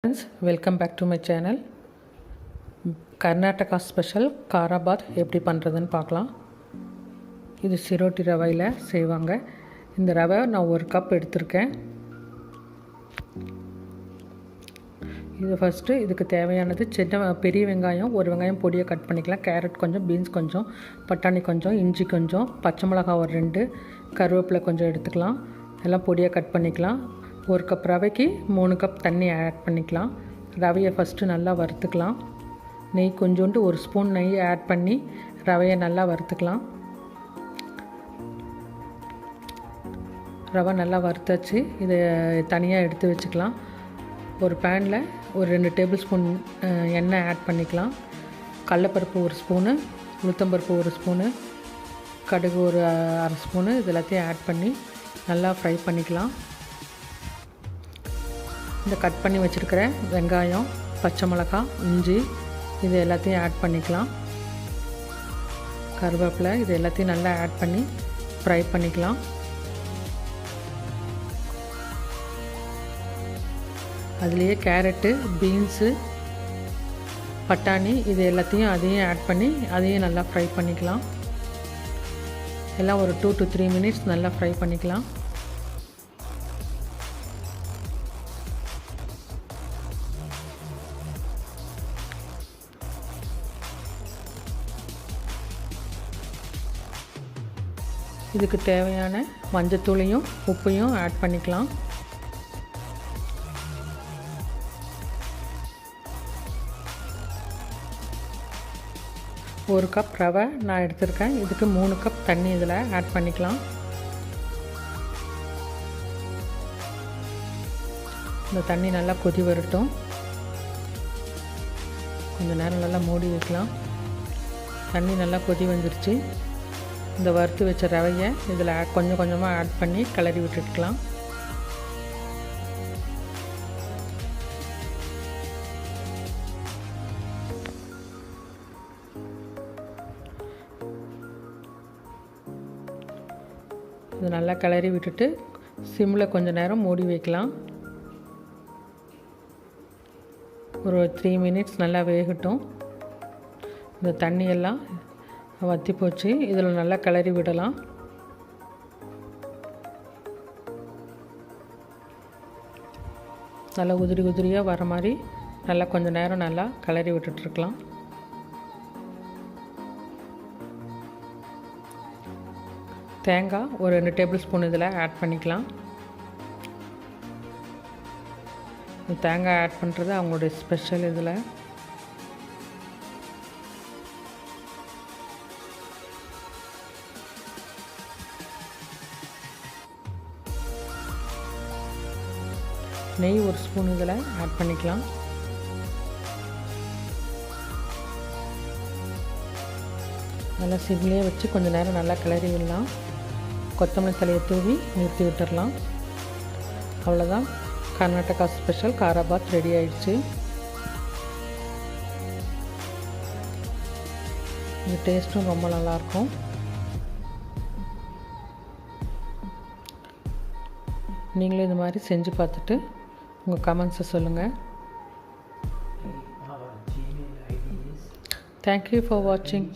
Friends welcome back to my channel Karnataka special khara bath எப்படி பண்ணுறதுன்னு பார்க்கலாம். இது சிரோட்டி ரவையில் செய்வாங்க. இந்த ரவை நான் ஒரு கப் எடுத்திருக்கேன். இது ஃபஸ்ட்டு இதுக்கு தேவையானது சின்ன பெரிய வெங்காயம் ஒரு வெங்காயம் பொடியை கட் பண்ணிக்கலாம். கேரட் கொஞ்சம் பீன்ஸ் கொஞ்சம் பட்டாணி கொஞ்சம் இஞ்சி கொஞ்சம் பச்சை மிளகாய் ஒரு ரெண்டு கருவேப்பிலை கொஞ்சம் எடுத்துக்கலாம். எல்லாம் பொடியாக கட் பண்ணிக்கலாம். ஒரு கப் ரவைக்கு மூணு கப் தண்ணி ஆட் பண்ணிக்கலாம். ரவையை ஃபஸ்ட்டு நல்லா வறுத்துக்கலாம். நெய் கொஞ்சோண்டு ஒரு ஸ்பூன் நெய் ஆட் பண்ணி ரவையை நல்லா வறுத்துக்கலாம். ரவை நல்லா வறுத்தாச்சு. இதை தனியாக எடுத்து வச்சுக்கலாம். ஒரு பேனில் ஒரு ரெண்டு டேபிள் ஸ்பூன் எண்ணெய் ஆட் பண்ணிக்கலாம். கடலப்பருப்பு ஒரு ஸ்பூனு உளுத்தம்பருப்பு ஒரு ஸ்பூனு கடுகு ஒரு அரை ஸ்பூனு இது எல்லாத்தையும் ஆட் பண்ணி நல்லா ஃப்ரை பண்ணிக்கலாம். இந்த கட் பண்ணி வச்சுருக்கிற வெங்காயம் பச்சை மிளகாய் இஞ்சி இது எல்லாத்தையும் ஆட் பண்ணிக்கலாம். கருவேப்பிலை இது எல்லாத்தையும் நல்லா ஆட் பண்ணி ஃப்ரை பண்ணிக்கலாம். அதுலேயே கேரட்டு பீன்ஸு பட்டாணி இது எல்லாத்தையும் அதையும் ஆட் பண்ணி அதையும் நல்லா ஃப்ரை பண்ணிக்கலாம். எல்லாம் ஒரு டூ டு த்ரீ மினிட்ஸ் நல்லா ஃப்ரை பண்ணிக்கலாம். இதுக்கு தேவையான மஞ்சத்தூளையும் உப்பையும் ஆட் பண்ணிக்கலாம். ஒரு கப் ரவை நான் எடுத்திருக்கேன். இதுக்கு மூணு கப் தண்ணி இதில் ஆட் பண்ணிக்கலாம். இந்த தண்ணி நல்லா கொதி வரட்டும். கொஞ்ச நேரம் நல்லா மூடி வைக்கலாம். தண்ணி நல்லா கொதி வந்துருச்சு. இந்த வறுத்து வச்ச ரவையை இதில் கொஞ்சம் கொஞ்சமாக ஆட் பண்ணி கிளறி விட்டுட்டுக்கலாம் இது நல்லா கிளறி விட்டுட்டு சிம்மில் கொஞ்சம் நேரம் மூடி வைக்கலாம். ஒரு த்ரீ மினிட்ஸ் நல்லா வேகட்டும். இந்த தண்ணியெல்லாம் வற்றி போச்சு. இதில் நல்லா கிளறி விடலாம். நல்லா உதிரி உதிரியாக வர மாதிரி நல்லா கொஞ்சம் நேரம் நல்லா கிளறி விட்டுட்ருக்கலாம் தேங்காய் ஒரு ரெண்டு டேபிள் ஸ்பூன் இதில் ஆட் பண்ணிக்கலாம். தேங்காய் ஆட் பண்ணுறது அவங்களுடைய ஸ்பெஷல் இதில். நெய் ஒரு ஸ்பூன் இதில் ஆட் பண்ணிக்கலாம். நல்லா சிம்லேயே வச்சு கொஞ்சம் நேரம் நல்லா கிளறி விடலாம். கொத்தமல்லி தலையை தூவி நிறுத்தி விட்டுறலாம். அவ்வளோதான் கர்நாடகா ஸ்பெஷல் காராபாத் ரெடி ஆயிடுச்சு. இது டேஸ்ட்டும் ரொம்ப நல்லாயிருக்கும். நீங்களும் இது மாதிரி செஞ்சு பார்த்துட்டு உங்கள் கமெண்ட்ஸை சொல்லுங்கள் தேங்க்யூ ஃபார் வாட்சிங்